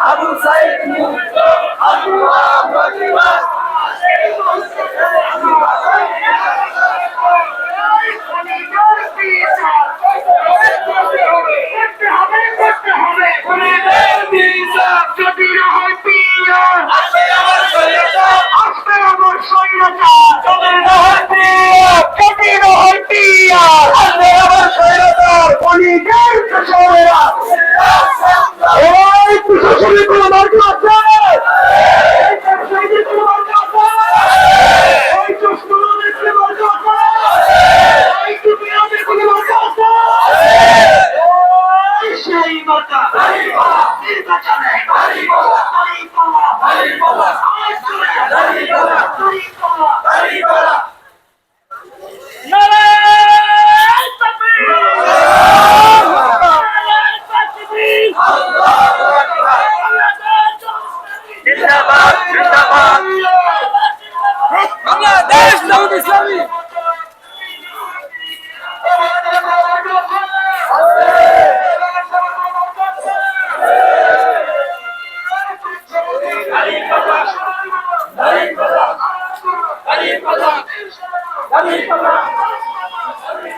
আবু সাইদ মুক্ত আল্লাহু আকবার Poligarca chorerá! শরীর কোন মার্গ আছে Arriba, arriba, arriba, arriba, arriba, arriba, arriba, arriba, arriba, arriba, arriba, arriba, arriba, arriba, Daud Islami Thank you.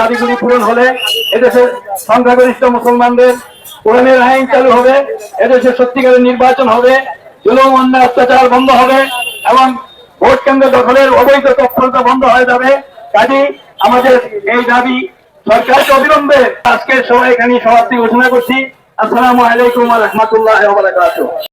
দাবিগুলি পূরণ হলে এদেশের সংখ্যাগরিষ্ঠ মুসলমানদের কোরআনের আইন চালু হবে, এদেশের সত্যিকারের নির্বাচন হবে, জুলুম, অন্যায়, অত্যাচার বন্ধ হবে এবং ভোট কেন্দ্র দখলের অবৈধ তৎপরতা বন্ধ হয়ে যাবে। কাজেই আমাদের এই দাবি সরকারকে অবিলম্বে আজকে সবাই এখানে সভাপতি ঘোষণা করছি। আসসালামু আলাইকুম রহমতুল্লাহ